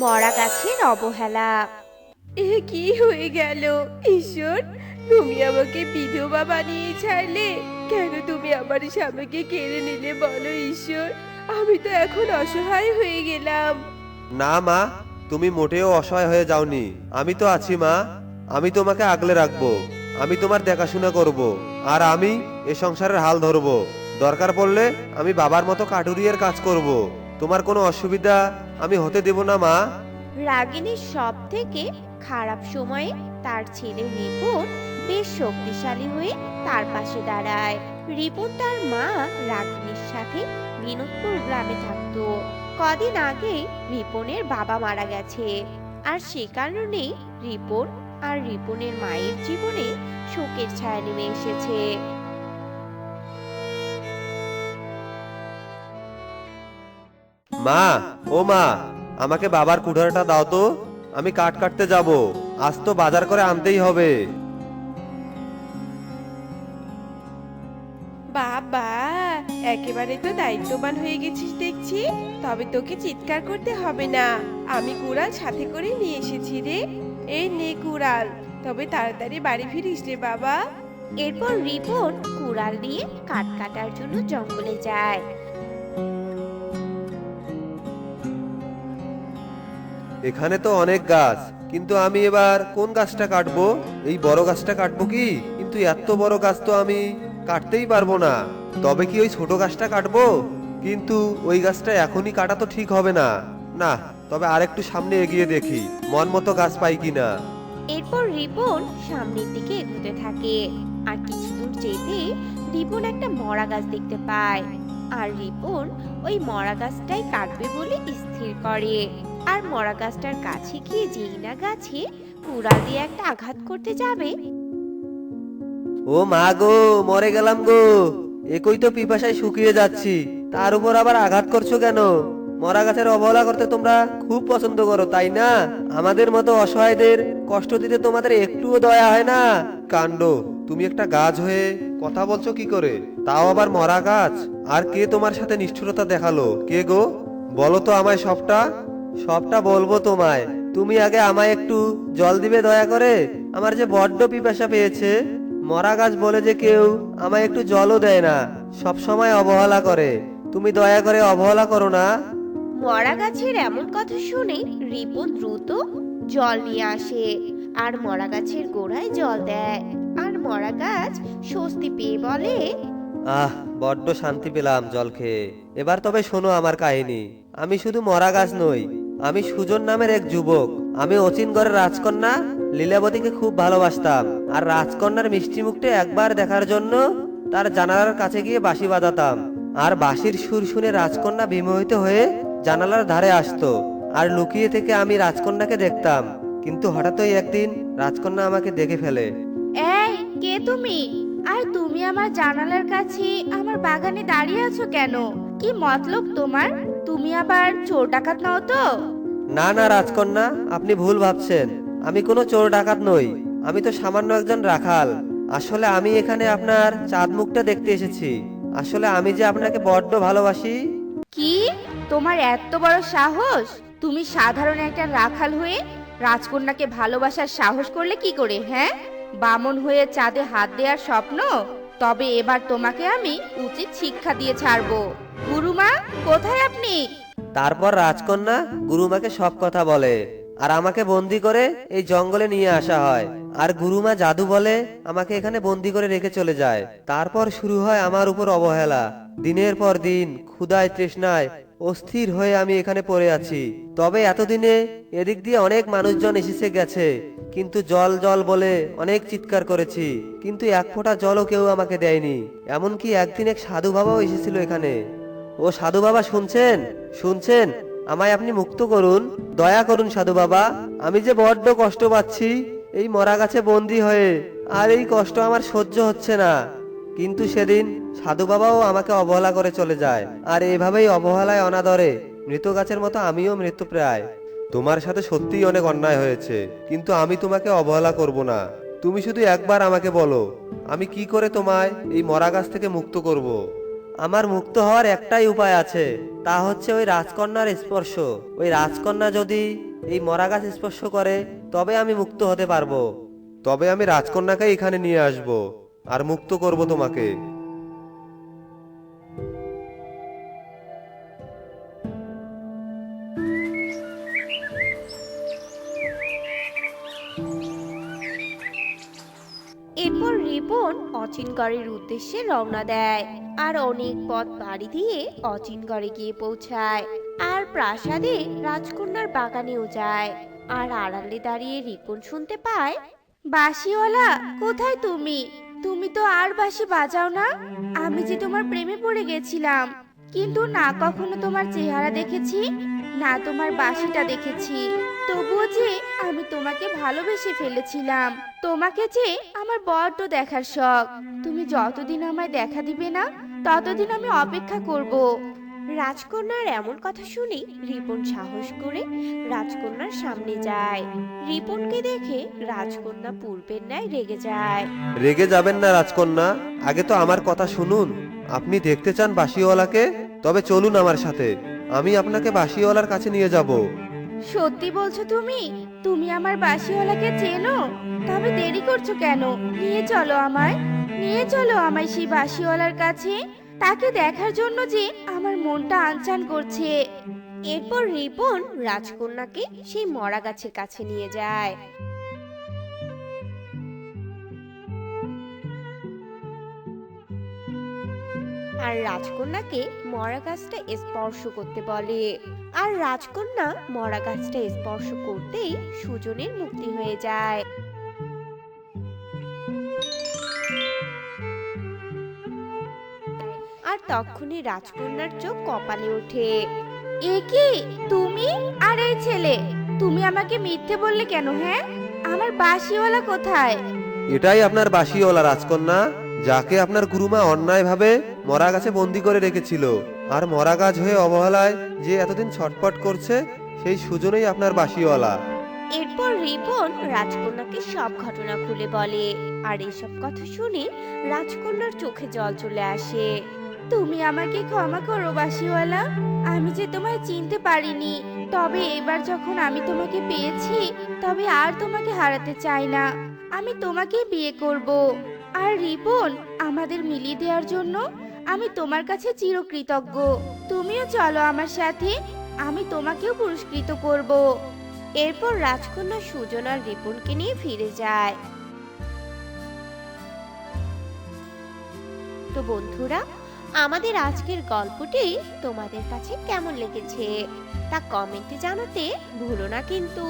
মরা গাছের অবহেলা। এ কি হয়ে গেল? ঈশ্বর তুমি আমাকে বিধবা বানিয়ে ছাড়লে কেন তুমি আমার স্বামীকে কেড়ে নিলে বলো ঈশ্বর? আমি তো এখন অসহায় হয়ে গেলাম। না মা তুমি মোটেও অসহায় হয়ে যাওনি। আমি তো আছি মা আমি তোমাকে আগলে রাখব আমি তোমার দেখাশোনা করব আর আমি এ সংসারের হাল ধরবো। দরকার পড়লে আমি বাবার মতো কাটুরিয়ার কাজ করব। তোমার কোনো অসুবিধা আমি হতে দেব না, মা। রাগিনীর সব থেকে খারাপ সময়ে তার ছেলে রিপন বেশ শক্তিশালী হয়ে তার পাশে দাঁড়ায়। রিপন তার মা রাগিনীর সাথে বিনোদপুর গ্রামে থাকতো। কদিন আগে রিপনের বাবা মারা গেছে। আর সে কারণে রিপন আর রিপনের মায়ের জীবনে শোকের ছায়া নেমে এসেছে। মা ও মা আমাকে বাবার কুঠারটা দাও তো। আমি কাঠ কাটতে যাব। আজ তো বাজার করে আনতেই হবে। বাবা একেবারে তো দায়িত্ববান হয়ে গেছিস দেখছি। তবে তোকে চিৎকার করতে হবে না। আমি কুড়াল সাথে করে নিয়ে এসেছি রে। এই নে কুড়াল তবে তাড়াতাড়ি বাড়ি ফিরিস রে বাবা। এরপর রিপন কুড়াল নিয়ে কাঠ কাটার জন্য জঙ্গলে যায়। এখানে তো অনেক গাছ, কিন্তু আমি এবার কোন গাছটা কাটবো? এই বড় গাছটা কাটবো কি? কিন্তু এত বড় গাছ তো আমি কাটতেই পারব না। তবে কি ওই ছোট গাছটা কাটবো? কিন্তু ওই গাছটা এখনই কাটা তো ঠিক হবে না। না, তবে আরেকটু সামনে এগিয়ে দেখি, মন মতো গাছ পাই কিনা। এরপর রিপন সামনের দিকে এগোতে থাকে। আর কিছু দূর যেতে রিপন একটা মরা গাছ দেখতে পায়। আর রিপন ওই মরা গাছটাই কাটবে বলে স্থির করে। আর মরা গাছটার কাছে গিয়ে যেই না গাছে কুড়াল দিয়ে একটা আঘাত করতে যাবে। ও মা গো, মরে গেলাম গো। একই তো পিপাসায় শুকিয়ে যাচ্ছি। তার উপর আবার আঘাত করছ কেন? মরা গাছের অবহেলা করতে তোমরা খুব পছন্দ করো, তাই না? আমাদের মতো অসহায়দের কষ্ট দিতে তোমাদের একটুও দয়া হয় না। কাণ্ড, তুমি একটা গাছ হয়ে কথা বলছো কি করে? তাও আবার মরা গাছ? আর কে তোমার সাথে নিষ্ঠুরতা দেখাল? কে গো? বলো তো আমায় সবটা। সবটা বলব তোমায়। তুমি আগে আমায় একটু জল দিবে দয়া করে? আমার যে বড্ড পিপাসা পেয়েছে। মরা গাছ বলে যে কেউ আমায় একটু জলও দেয় না সব সময় অবহেলা করে। তুমি দয়া করে অবহেলা করো না। মরা গাছের এমন কথা শুনে রিপন দ্রুত জল নিয়ে আসে আর মরা গাছের গোড়ায় জল দেয়। আর মরা গাছ স্বস্তি পেয়ে বলে আহ বড্ড শান্তি পেলাম জল খেয়ে। এবার তবে শোনো আমার কাহিনী। আমি শুধু মরা গাছ নই আমি সুজন নামের এক যুবক। আমি অচিনগড়ের রাজকন্যা, লীলাবতীকে খুব ভালোবাসতাম। আর রাজকন্যার মিষ্টি মুখটা একবার দেখার জন্য তার জানালার কাছে গিয়ে বাঁশি বাজাতাম। আর বাঁশির সুর শুনে রাজকন্যা বিমোহিত হয়ে জানালার ধারে আসতো। আর লুকিয়ে থেকে আমি রাজকন্যাকে দেখতাম। কিন্তু হঠাৎই একদিন রাজকন্যা আমাকে দেখে ফেলে। এই, কে তুমি? আর তুমি আমার জানালার কাছে আমার বাগানে দাঁড়িয়ে আছো কেন? কি মতলব তোমার? তুমি আবার চোর ডাকাত নাও তো? না না রাজকন্যা আপনি ভুল ভাবছেন। আমি কোনো চোর ডাকাত নই। আমি তো সামান্য একজন রাখাল। আসলে আমি এখানে আপনার চাঁদ মুখটা দেখতে এসেছি। আসলে আমি যে আপনাকে বড্ড ভালোবাসি। কি? তোমার এত বড় সাহস? তুমি সাধারণ একটা রাখাল হয়ে রাজকন্যাকে ভালোবাসার সাহস করলে কি করে হ্যাঁ? বামন হয়ে চাঁদে হাত দেওয়ার স্বপ্ন? তবে এবার তোমাকে আমি উচিত শিক্ষা দিয়ে ছাড়বো। গুরুমা, কোথায় আপনি? তারপর রাজকন্যা গুরুমাকে সব কথা বলে, আর আমাকে বন্দি করে এই জঙ্গলে নিয়ে আসা হয়। আর গুরুমা জাদু বলে, আমাকে এখানে বন্দি করে রেখে চলে যায়। তারপর শুরু হয় আমার উপর অবহেলা। দিনের পর দিন ক্ষুদায় তৃষ্ণায়, অস্থির হয়ে আমি এখানে পড়ে আছি। তবে এতদিনে এদিক দিয়ে অনেক মানুষজন এসেছে গেছে, কিন্তু জল জল বলে অনেক চিৎকার করেছি। কিন্তু এক ফোঁটা জলও কেউ আমাকে দেয়নি। এমনকি একদিন এক সাধু বাবাও এসেছিল এখানে। ও সাধু বাবা শুনছেন? শুনছেন? আমায় আপনি মুক্ত করুন। দয়া করুন সাধু বাবা। আমি যে বড্ড কষ্ট পাচ্ছি এই মরা গাছে বন্দি হয়ে, আর এই কষ্ট আমার সহ্য হচ্ছে না। কিন্তু সেদিন সাধু বাবাও আমাকে অবহেলা করে চলে যায়, আর এভাবেই অবহেলায় অনাদরে মৃত গাছের মতো আমিও মৃত্যু প্রায়। তোমার সাথে সত্যিই অনেক অন্যায় হয়েছে, কিন্তু আমি তোমাকে অবহেলা করব না। তুমি শুধু একবার আমাকে বলো, আমি কি করে তোমায় এই মরা গাছ থেকে মুক্ত করব? আমার মুক্ত হওয়ার একটাই উপায় আছে, তা হচ্ছে ওই রাজকন্যার স্পর্শ। ওই রাজকন্যা যদি এই মরা গাছ স্পর্শ করে, তবে আমি মুক্ত হতে পারব। তবে আমি রাজকন্যাকে এখানে নিয়ে আসব আর মুক্ত করব তোমাকে। এরপর রিপন অচিনগড়ের উদ্দেশ্যে রওনা দেয়। আর অনেক পথ পাড়ি দিয়ে অচিনগড়ে গিয়ে পৌঁছায়। আর প্রাসাদে রাজকন্যার বাগানেও যায়। আর আড়ালে দাঁড়িয়ে রিপন শুনতে পায় বাসিওয়ালা কোথায় তুমি? তুমি তো আর বাঁশি বাজাও না? আমি যে তোমার প্রেমে পড়ে গেছিলাম। কিন্তু না কখনো তোমার চেহারা দেখেছি, না তোমার বাসিটা দেখেছি। তবুও যে আমি তোমাকে ভালোবেসে ফেলেছিলাম। তোমাকে যে আমার বড্ড দেখার শখ। তুমি যতদিন আমায় দেখা দিবে না ততদিন আমি অপেক্ষা করব। রাজকন্যার এমন কথা শুনে রিপন সাহস করে রাজকন্যার সামনে যায়। রিপনকে দেখে রাজকন্যা পূর্বের ন্যায় রেগে যায়। রেগে যাবেন না রাজকন্যা আগে তো আমার কথা শুনুন। আপনি দেখতে চান বাঁশিওয়ালাকে? তবে চলুন আমার সাথে। আমি আপনাকে বাঁশিওয়ালার কাছে নিয়ে যাব। সত্যি বলছো তুমি? তুমি আমার বাসিওয়ালাকে চেনো? তবে দেরি করছ কেন? নিয়ে চলো আমায়। নিয়ে চলো আমায় সেই বাসিওয়ালার কাছে। তাকে দেখার জন্য যে আমার মনটা আনচান করছে। এরপর রিপন রাজকন্যাকে সেই মরা গাছের কাছে নিয়ে যায়। আর রাজকন্যাকে মরা গাছটা স্পর্শ করতে বলে। আর রাজকন্যা মরা গাছটা স্পর্শ করতেই সুজনের মুক্তি হয়ে যায়। আর তখনই রাজকন্যার চোখ কপালে ওঠে। এ কি? তুমি? আর এই ছেলে? তুমি আমাকে মিথ্যে বললে কেন হ্যাঁ? আমার বাসিওয়ালা কোথায়? এটাই আপনার বাঁশিওয়ালা রাজকন্যা যাকে আপনার গুরুমা অন্যায়ভাবে মরা গাছে বন্দি করে রেখেছিল। আর মরা গাছ হয়ে অবহেলায় যে এতদিন ছটপট করছে সেই সুজনেই আপনার বাঁশিওয়ালা। এরপর রিপন রাজকন্যাকে সব ঘটনা খুলে বলে। আর এসব কথা শুনে রাজকন্যার চোখে জল চলে আসে। তুমি আমাকে ক্ষমা করো বাসিওয়ালা আমি যে তোমায় চিনতে পারিনি, তবে এবার যখন আমি তোমাকে পেয়েছি, তবে আর তোমাকে হারাতে চাই না। আমি তোমাকে বিয়ে করব। আর রিপন, আমাদের মিলিয়ে দেওয়ার জন্য আমি তোমার কাছে চিরকৃতজ্ঞ। তুমিও চলো আমার সাথে, আমি তোমাকেও পুরস্কৃত করব। এরপর রাজকন্যা সুজন আর রিপনকে নিয়ে ফিরে যায়। তো বন্ধুরা আমাদের আজকের গল্পটি তোমাদের কাছে কেমন লেগেছে তা কমেন্টে জানাতে ভুলো না কিন্তু।